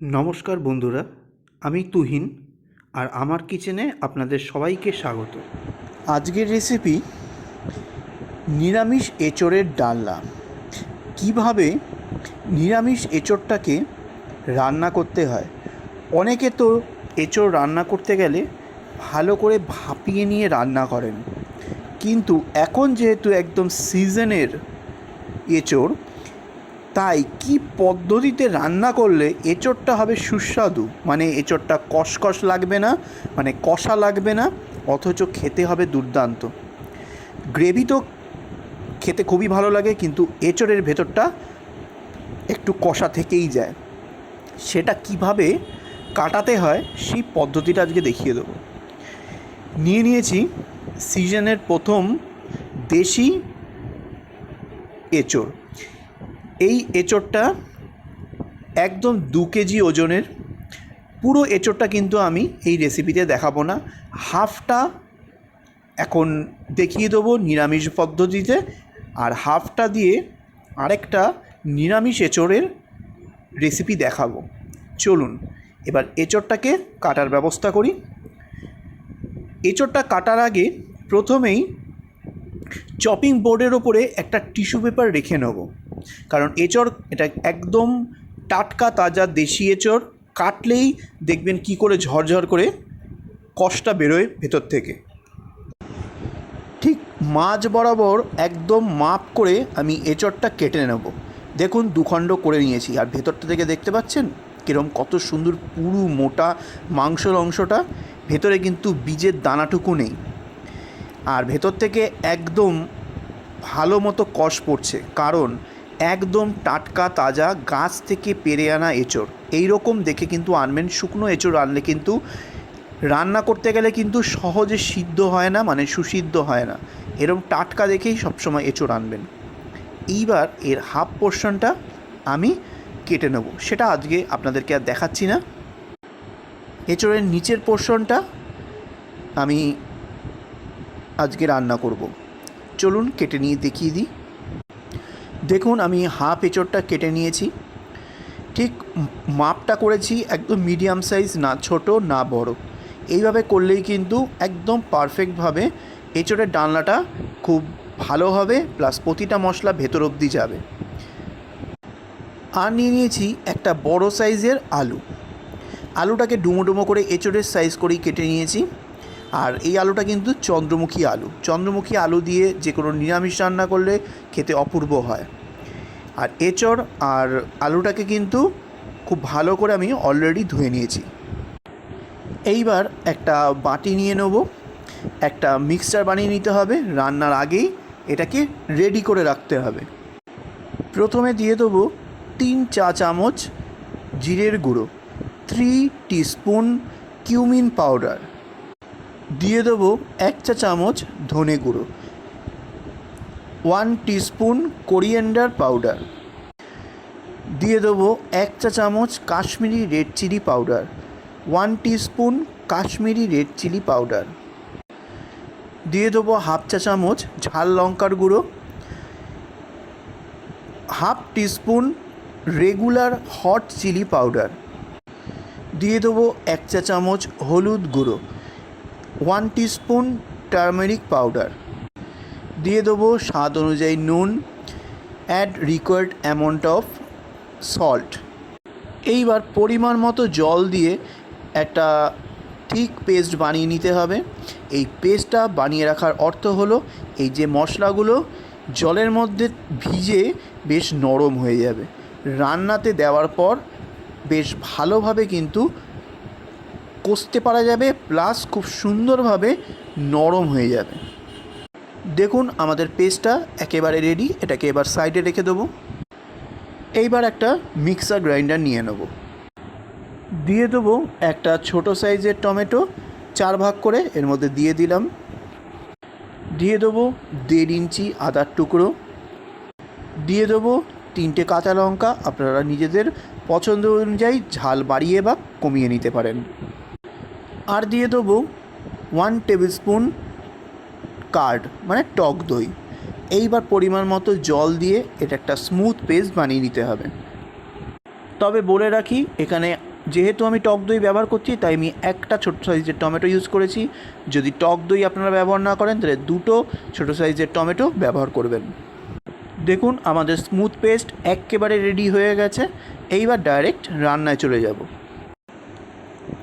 নমস্কার বন্ধুরা, আমি তুহিন আর আমার কিচেনে আপনাদের সবাইকে স্বাগত। আজকের রেসিপি নিরামিষ এঁচড়ের ডালনা। কীভাবে নিরামিষ এঁচড়টাকে রান্না করতে হয়? অনেকে তো এঁচড় রান্না করতে গেলে ভালো করে ভাপিয়ে নিয়ে রান্না করেন। কিন্তু এখন যেহেতু একদম সিজনের এঁচড় তাই কি পদ্ধতিতে রান্না করলে এঁচড়টা হবে সুস্বাদু? মানে এঁচড়টা কষকষ লাগবে না? মানে কষা লাগবে না? অথচ খেতে হবে দুর্দান্ত। গ্রেভি তো খেতে খুবই ভালো লাগে, কিন্তু এঁচড়ের ভেতরটা একটু কষা থেকেই যায়। সেটা কীভাবে কাটাতে হয় সেই পদ্ধতিটা আজকে দেখিয়ে দেবো। নিয়ে নিয়েছি সিজনের প্রথম দেশি এঁচড়। এই এঁচড়টা একদম দু কেজি ওজনের। পুরো এঁচড়টা কিন্তু আমি এই রেসিপিতে দেখাবো না। হাফটা এখন দেখিয়ে দেবো নিরামিষ পদ্ধতিতে আর হাফটা দিয়ে আরেকটা নিরামিষ এঁচড়ের রেসিপি দেখাবো। চলুন, এবার এঁচড়টাকে কাটার ব্যবস্থা করি। এঁচড়টা কাটার আগে প্রথমেই চপিং বোর্ডের ওপরে একটা টিস্যু পেপার রেখে নেব। কারণ এঁচড় এটা একদম টাটকা তাজা দেশি এঁচড় কাটলেই দেখবেন কি করে ঝরঝর করে কষটা বেরোয় ভেতর থেকে। ঠিক মাঝ বরাবর একদম মাপ করে আমি এঁচড়টা কেটে নেব। দেখুন, দুখণ্ড করে নিয়েছি। আর ভেতরটা থেকে দেখতে পাচ্ছেন? কিরম কত সুন্দর পুরু মোটা মাংসর অংশটা। ভেতরে কিন্তু বীজের দানাটুকু নেই। আর ভেতর থেকে একদম ভালো মতো কষ পড়ছে। কারণ একদম টাটকা তাজা গাছ থেকে পেরে আনা এঁচড়। এই রকম দেখে কিন্তু আনবেন, শুকনো এঁচড় আনলে কিন্তু রান্না করতে গেলে কিন্তু সহজে সিদ্ধ হয় না মানে সুসিদ্ধ হয় না। এরকম টাটকা দেখেই সবসময় এঁচড় আনবেন। এইবার এর হাফ পোর্শনটা আমি কেটে নেব। সেটা আজকে আপনাদেরকে আর দেখাচ্ছি না। এঁচড়ের নিচের পোর্শনটা আমি আজকে রান্না করব। চলুন কেটে নিয়ে দেখিয়ে দিই। দেখুন, আমি হাফ এঁচড়টা কেটে নিয়েছি। ঠিক মাপটা করেছি একদম মিডিয়াম সাইজ, না ছোট, না বড়। এইভাবে করলেই কিন্তু একদম পারফেক্টভাবে এঁচড়ের ডালনাটা খুব ভালো হবে, প্লাস প্রতিটা মশলা ভেতর অবধি যাবে। আর নিয়ে নিয়েছি একটা বড় সাইজের আলু। আলুটাকে ডুমো ডুমো করে এঁচড়ের সাইজ করেই কেটে নিয়েছি। আর এই আলুটা কিন্তু চন্দ্রমুখী আলু। চন্দ্রমুখী আলু দিয়ে যে কোনো নিরামিষ রান্না করলে খেতে অপূর্ব হয়। আর এঁচড় আর আলুটাকে কিন্তু খুব ভালো করে আমি অলরেডি ধুয়ে নিয়েছি। এইবার একটা বাটি নিয়ে নেব। একটা মিক্সচার বানিয়ে নিতে হবে। রান্নার আগেই এটাকে রেডি করে রাখতে হবে। প্রথমে দিয়ে দেবো তিন চা চামচ জিরের গুঁড়ো থ্রি টিস্পুন কিউমিন পাউডার দিয়ে দেবো এক চা চামচ ধনে গুঁড়ো ওয়ান টিস্পুন কোরিয়েন্ডার পাউডার দিয়ে দেবো এক চা চামচ Kashmiri red chilli powder one teaspoon Kashmiri red chilli powder দিয়ে দেবো হাফ চা চামচ ঝাল লঙ্কার গুঁড়ো half teaspoon regular hot chilli powder দিয়ে দেবো এক চা চামচ হলুদ গুঁড়ো। One teaspoon turmeric powder. দিয়ে দেবো স্বাদ অনুযায়ী নুন। Add required amount of salt. এইবার পরিমাণ মতো জল দিয়ে একটা ঠিক পেস্ট বানিয়ে নিতে হবে। এই পেস্টটা বানিয়ে রাখার অর্থ হলো, এই যে মশলাগুলো জলের মধ্যে ভিজে বেশ নরম হয়ে যাবে। রান্নাতে দেওয়ার পর বেশ ভালোভাবে কিন্তু কষতে পারা যাবে প্লাস খুব সুন্দরভাবে নরম হয়ে যাবে। দেখুন আমাদের পেস্টটা একেবারে রেডি এটাকে এবার সাইডে রেখে দেবো। এইবার একটা মিক্সার গ্রাইন্ডার নিয়ে নেব। দিয়ে দেবো একটা ছোট সাইজের টমেটো, চার ভাগ করে এর মধ্যে দিয়ে দিলাম। দিয়ে দেবো দেড় ইঞ্চি আদার টুকরো। দিয়ে দেবো তিনটে কাঁচা লঙ্কা, আপনারা নিজেদের পছন্দ অনুযায়ী ঝাল বাড়িয়ে বা কমিয়ে নিতে পারেন। আর দিয়ে দেবো ওয়ান টেবিল স্পুন কার্ড মানে টক দই। এইবার পরিমাণ মতো জল দিয়ে এটা একটা স্মুথ পেস্ট বানিয়ে নিতে হবে। তবে বলে রাখি, এখানে যেহেতু আমি টক দই ব্যবহার করছি, তাই আমি একটা ছোট সাইজের টমেটো ইউজ করেছি। যদি টক দই আপনারা ব্যবহার না করেন, তাহলে দুটো ছোট সাইজের টমেটো ব্যবহার করবেন। দেখুন, আমাদের স্মুথ পেস্ট একেবারে রেডি হয়ে গেছে। এইবার ডাইরেক্ট রান্নায় চলে যাব।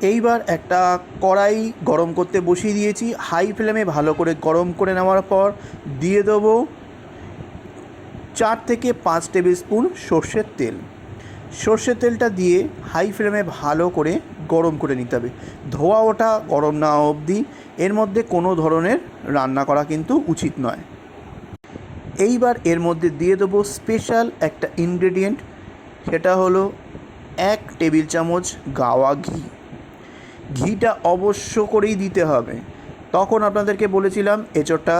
এইবার একটা কড়াই গরম করতে বসিয়ে দিয়েছি। হাই ফ্লেমে ভালো করে গরম করে নেওয়ার পর দিয়ে দেবো চার থেকে পাঁচ টেবিল স্পুন সর্ষের তেল। সর্ষের তেলটা দিয়ে হাই ফ্লেমে ভালো করে গরম করে নিতে হবে। ধোয়া ওঠা গরম না অবধি। এর মধ্যে কোনো ধরনের রান্না করা কিন্তু উচিত নয়। এইবার এর মধ্যে দিয়ে দেবো স্পেশাল একটা ইনগ্রেডিয়েন্ট। সেটা হলো এক টেবিল চামচ গাওয়া ঘি। ঘিটা অবশ্য করেই দিতে হবে। তখন আপনাদেরকে বলেছিলাম, এঁচোড়টা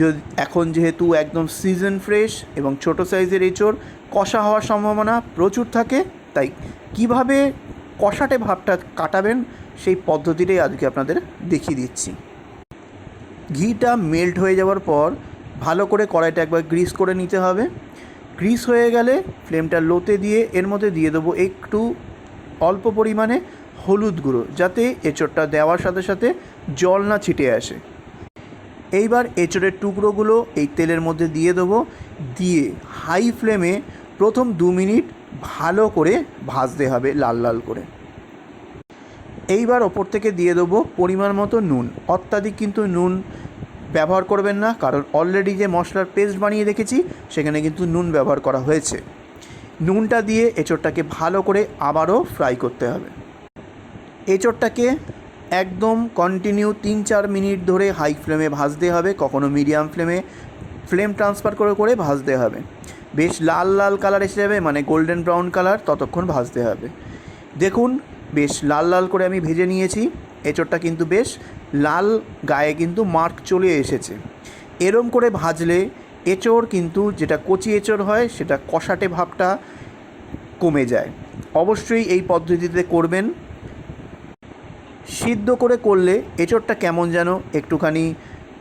যদি এখন যেহেতু একদম সিজন ফ্রেশ এবং ছোট সাইজের এঁচোড়, কষা হওয়ার সম্ভাবনা প্রচুর থাকে, তাই কীভাবে কষাটে ভাবটা কাটাবেন সেই পদ্ধতিটাই আজকে আপনাদের দেখিয়ে দিচ্ছি। ঘিটা মেল্ট হয়ে যাওয়ার পর ভালো করে কড়াইটা একবার গ্রিস করে নিতে হবে। গ্রিস হয়ে গেলে ফ্লেমটা লোতে দিয়ে এর মধ্যে দিয়ে দেবো একটু অল্প পরিমাণে হলুদ গুঁড়ো যাতে এঁচোড়টা দেওয়ার সাথে সাথে জল না ছিটে আসে। এইবার এঁচোড়ের টুকরোগুলো এই তেলের মধ্যে দিয়ে দেবো। দিয়ে হাই ফ্লেমে প্রথম দু মিনিট ভালো করে ভাজতে হবে লাল লাল করে। এইবার ওপর থেকে দিয়ে দেবো পরিমাণ মতো নুন। অত্যাধিক কিন্তু নুন ব্যবহার করবেন না, কারণ অলরেডি যে মশলার পেস্ট বানিয়ে রেখেছি, সেখানে কিন্তু নুন ব্যবহার করা হয়েছে। নুনটা দিয়ে এঁচোড়টাকে ভালো করে আবারও ফ্রাই করতে হবে। এঁচোড়টাকে একদম কন্টিনিউ তিন চার মিনিট ধরে হাই ফ্লেমে ভাজতে হবে, কখনো মিডিয়াম ফ্লেমে ফ্লেম ট্রান্সফার করে করে ভাজতে হবে। বেশ লাল লাল কালার এসে যাবে মানে গোল্ডেন ব্রাউন কালার ততক্ষণ ভাজতে হবে। দেখুন, বেশ লাল লাল করে আমি ভেজে নিয়েছি, এঁচোড়টা কিন্তু বেশ লাল গায়ে কিন্তু মার্ক চলে এসেছে। এরম করে ভাজলে এঁচোড় কিন্তু যেটা কচি এঁচোড় হয়, সেটা কষাটে ভাবটা কমে যায়। অবশ্যই এই পদ্ধতিতে করবেন। সিদ্ধ করে করলে এঁচোড়টা কেমন যেন একটুখানি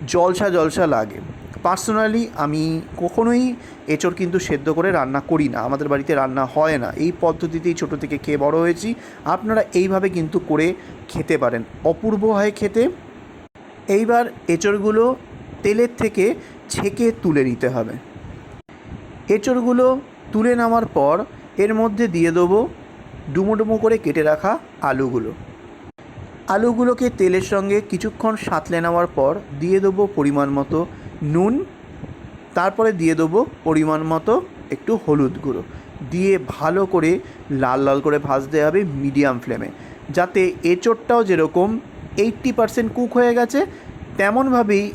জলসা জলসা লাগে। পার্সোনালি আমি কখনোই এঁচোড় কিন্তু সেদ্ধ করে রান্না করি না। আমাদের বাড়িতে রান্না হয় না। এই পদ্ধতিতেই ছোটো থেকে খেয়ে বড় হয়েছি। আপনারা এইভাবে কিন্তু করে খেতে পারেন। অপূর্ব হয় খেতে। এইবার এঁচোড়গুলো তেলের থেকে ছেঁকে তুলে নিতে হবে। এঁচোড়গুলো তুলে নেওয়ার পর এর মধ্যে দিয়ে দেবো ডুমো ডুমো করে কেটে রাখা আলুগুলো। আলুগুলোকে তেলের সঙ্গে কিছুক্ষণ সাঁতলে নেওয়ার পর দিয়ে দেবো পরিমাণ মতো নুন, তারপরে দিয়ে দেবো পরিমাণ মতো একটু হলুদ গুঁড়ো। দিয়ে ভালো করে লাল লাল করে ভাজতে হবে মিডিয়াম ফ্লেমে। যাতে এঁচোড়টাও যেরকম এইট্টি পারসেন্ট কুক হয়ে গেছে, তেমনভাবেই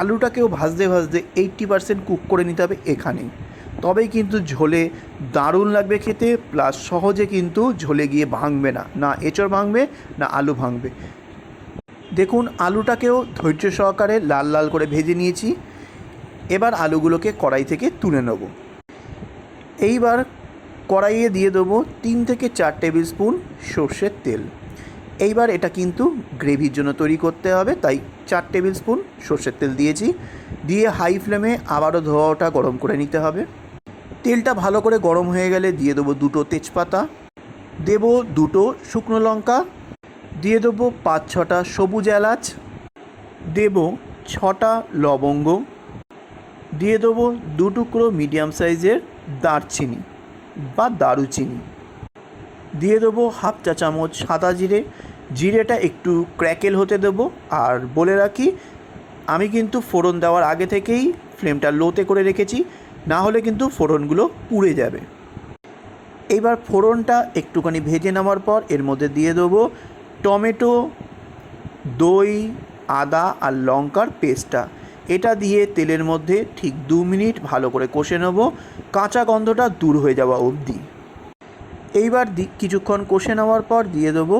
আলুটাকেও ভাজতে ভাজতে এইট্টি পারসেন্ট কুক করে নিতে হবে এখানেই। তবেই কিন্তু ঝোলে দারুণ লাগবে খেতে, প্লাস সহজে কিন্তু ঝোলে গিয়ে ভাঙবে না। না এঁচড় ভাঙবে, না আলু ভাঙবে। দেখুন, আলুটাকেও ধৈর্য সহকারে লাল লাল করে ভেজে নিয়েছি। এবার আলুগুলোকে কড়াই থেকে তুলে নেব। এইবার কড়াইয়ে দিয়ে দেবো তিন থেকে চার টেবিল স্পুন সর্ষের তেল। এইবার এটা কিন্তু গ্রেভির জন্য তৈরি করতে হবে, তাই চার টেবিল স্পুন সর্ষের তেল দিয়েছি। দিয়ে হাই ফ্লেমে আবারও ধোয়াটা গরম করে নিতে হবে। তেলটা ভালো করে গরম হয়ে গেলে দিয়ে দেবো দুটো তেজপাতা, দেব দুটো শুকনো লঙ্কা, দিয়ে দেবো পাঁচ ছটা সবুজ এলাচ, দেব ছটা লবঙ্গ, দিয়ে দেবো দু টুকরো মিডিয়াম সাইজের দারচিনি বা দারুচিনি। দিয়ে দেবো হাফ চা চামচ সাদা জিরে, জিরেটা একটু ক্র্যাকেল হতে দেবো আর বলে রাখি, আমি কিন্তু ফোড়ন দেওয়ার আগে থেকেই ফ্লেমটা লোতে করে রেখেছি না হলে কিন্তু ফোড়নগুলো পুড়ে যাবে। এইবার ফোড়নটা একটুখানি ভেজে নেওয়ার পর এর মধ্যে দিয়ে দেবো টমেটো, দই, আদা আর লঙ্কার পেস্টটা। এটা দিয়ে তেলের মধ্যে ঠিক দু মিনিট ভালো করে কষে নেব। কাঁচা গন্ধটা দূর হয়ে যাওয়া অবধি। এইবার কিছুক্ষণ কষে নেওয়ার পর দিয়ে দেবো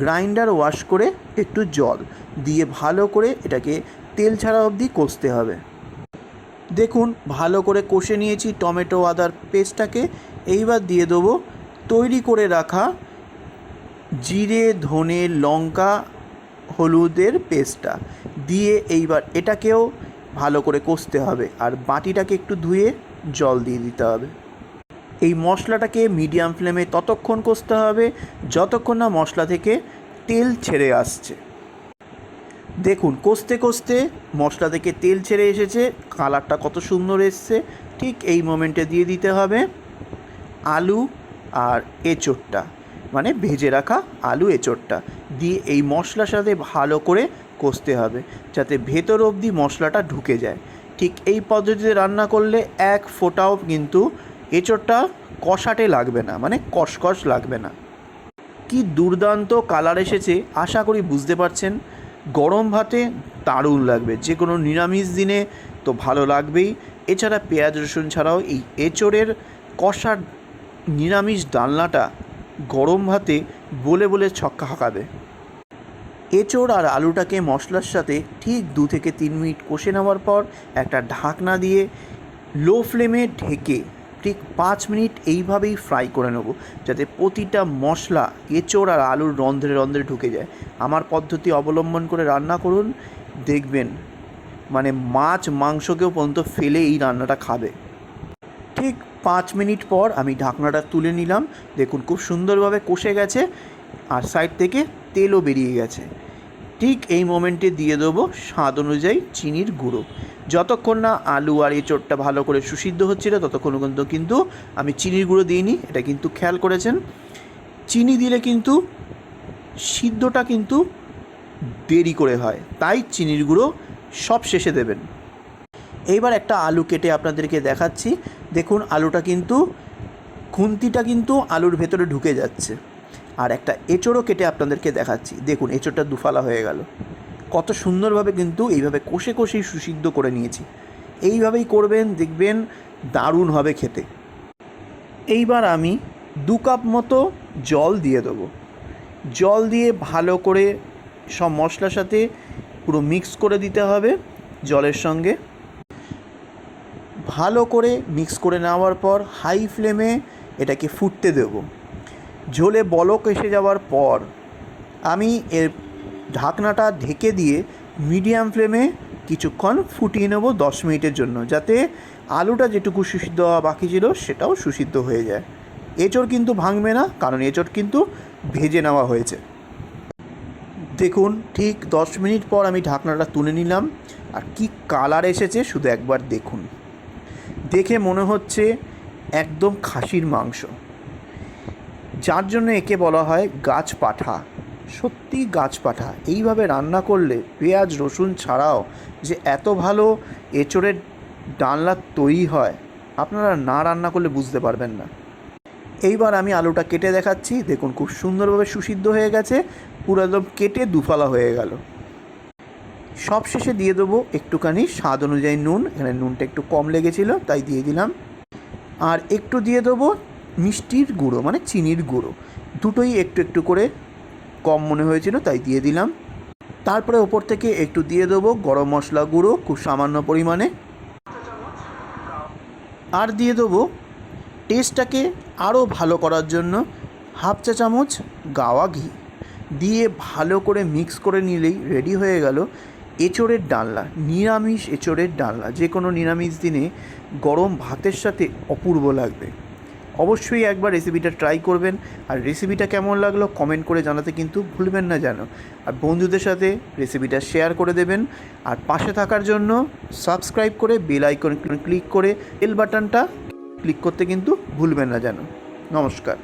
গ্রাইন্ডার ওয়াশ করে একটু জল। দিয়ে ভালো করে এটাকে তেল ছাড়া অবধি কষতে হবে। দেখুন, ভালো করে কষে নিয়েছি টমেটো আদার পেস্টটাকে। এইবার দিয়ে দেবো তৈরি করে রাখা জিরে, ধনে, লঙ্কা, হলুদের পেস্টটা। দিয়ে এইবার এটাকেও ভালো করে কষতে হবে আর বাটিটাকে একটু ধুয়ে জল দিয়ে দিতে হবে। এই মশলাটাকে মিডিয়াম ফ্লেমে ততক্ষণ কষতে হবে, যতক্ষণ না মশলা থেকে তেল ছেড়ে আসছে। দেখুন, কষতে কষতে মশলা থেকে তেল ছেড়ে এসেছে, কালারটা কত সুন্দর এসছে। ঠিক এই মোমেন্টে দিয়ে দিতে হবে আলু আর এঁচোড়টা মানে ভেজে রাখা আলু এঁচোড়টা। দিয়ে এই মশলার সাথে ভালো করে কষতে হবে, যাতে ভেতর অবধি মশলাটা ঢুকে যায়। ঠিক এই পদ্ধতিতে রান্না করলে এক ফোঁটাও কিন্তু এঁচোড়টা কষাটে লাগবে না মানে কষকষ লাগবে না। কি দুর্দান্ত কালার এসেছে, আশা করি বুঝতে পারছেন। গরম ভাতে দারুণ লাগবে। যে কোনো নিরামিষ দিনে তো ভালো লাগবেই। এছাড়া পেঁয়াজ, রসুন ছাড়াও এই এঁচোড়ের কষার নিরামিষ ডালনাটা গরম ভাতে বলে বলে ছক্কা হাঁকাবে। এঁচোড় আর আলুটাকে মশলার সাথে ঠিক দু থেকে তিন মিনিট কষে নেওয়ার পর একটা ঢাকনা দিয়ে লো ফ্লেমে ঢেকে ঠিক পাঁচ মিনিট এইভাবেই ফ্রাই করে নেব, যাতে প্রতিটা মশলা, এঁচোড় আর আলুর রন্ধ্রে রন্ধ্রে ঢুকে যায়। আমার পদ্ধতি অবলম্বন করে রান্না করুন, দেখবেন মানে মাছ মাংসকেও পর্যন্ত ফেলে এই রান্নাটা খাবে। ঠিক পাঁচ মিনিট পর আমি ঢাকনাটা তুলে নিলাম, দেখুন খুব সুন্দরভাবে কষে গেছে, আর সাইড থেকে তেলও বেরিয়ে গেছে। ঠিক এই মোমেন্টে দিয়ে দেবো স্বাদ অনুযায়ী চিনির গুঁড়ো। যতক্ষণ না আলু আর এঁচোড়টা ভালো করে সুসিদ্ধ হচ্ছিল ততক্ষণ পর্যন্ত কিন্তু আমি চিনির গুঁড়ো দিইনি, এটা কিন্তু খেয়াল করেছেন। চিনি দিলে কিন্তু সিদ্ধটা কিন্তু দেরি করে হয়, তাই চিনির গুঁড়ো সব শেষে দেবেন। এইবার একটা আলু কেটে আপনাদেরকে দেখাচ্ছি। দেখুন, আলুটা কিন্তু, খুন্তিটা কিন্তু আলুর ভেতরে ঢুকে যাচ্ছে। আর একটা এঁচোড়ও কেটে আপনাদেরকে দেখাচ্ছি। দেখুন, এঁচোড়টা দুফালা হয়ে গেল। কত সুন্দরভাবে কিন্তু এইভাবে কষে কষেই সুসিদ্ধ করে নিয়েছি। এইভাবেই করবেন, দেখবেন দারুণ হবে খেতে। এইবার আমি দু কাপ মতো জল দিয়ে দেবো। জল দিয়ে ভালো করে সব মশলার সাথে পুরো মিক্স করে দিতে হবে জলের সঙ্গে। ভালো করে মিক্স করে নেওয়ার পর হাই ফ্লেমে এটাকে ফুটতে দেব। ঝোলে বলক এসে যাওয়ার পর আমি এর ঢাকনাটা ঢেকে দিয়ে মিডিয়াম ফ্লেমে কিছুক্ষণ ফুটিয়ে নেব দশ মিনিটের জন্য, যাতে আলুটা যেটুকু সুসিদ্ধ হওয়া বাকি ছিল সেটাও সুসিদ্ধ হয়ে যায়। এঁচড় কিন্তু ভাঙবে না, কারণ এঁচড় কিন্তু ভেজে নেওয়া হয়েছে। দেখুন, ঠিক দশ মিনিট পর আমি ঢাকনাটা তুলে নিলাম, আর কি কালার এসেছে শুধু একবার দেখুন। দেখে মনে হচ্ছে একদম খাসির মাংস। যার জন্য একে বলা হয় গাছ পাঠা। সত্যি গাছ পাঠা। এইভাবে রান্না করলে পেঁয়াজ, রসুন ছাড়াও যে এত ভালো এঁচড়ের ডালনা তৈরি হয়, আপনারা না রান্না করলে বুঝতে পারবেন না। এইবার আমি আলুটা কেটে দেখাচ্ছি। দেখুন, খুব সুন্দরভাবে সুসিদ্ধ হয়ে গেছে। পুরো একদম কেটে দুফালা হয়ে গেল। সব শেষে দিয়ে দেবো একটুখানি স্বাদ অনুযায়ী নুন। এখানে নুনটা একটু কম লেগেছিল, তাই দিয়ে দিলাম। আর একটু দিয়ে দেবো মিষ্টির গুঁড়ো মানে চিনির গুঁড়ো। দুটোই একটু একটু করে কম মনে হয়েছিল, তাই দিয়ে দিলাম। তারপরে ওপর থেকে একটু দিয়ে দেবো গরম মশলা গুঁড়ো খুব সামান্য পরিমাণে। আর দিয়ে দেবো টেস্টটাকে আরও ভালো করার জন্য হাফ চা চামচ গাওয়া ঘি। দিয়ে ভালো করে মিক্স করে নিলেই রেডি হয়ে গেল এঁচোড়ের ডালনা, নিরামিষ এঁচোড়ের ডালনা। যে কোনো নিরামিষ দিনে গরম ভাতের সাথে অপূর্ব লাগবে। অবশ্যই একবার রেসিপিটা ট্রাই করবেন। আর রেসিপিটা কেমন লাগল কমেন্ট করে জানাতে কিন্তু ভুলবেন না যেন আর বন্ধুদের সাথে রেসিপিটা শেয়ার করে দেবেন। আর পাশে থাকার জন্য সাবস্ক্রাইব করে বেল আইকন ক্লিক করে বেল বাটনটা ক্লিক করতে কিন্তু ভুলবেন না যেন নমস্কার।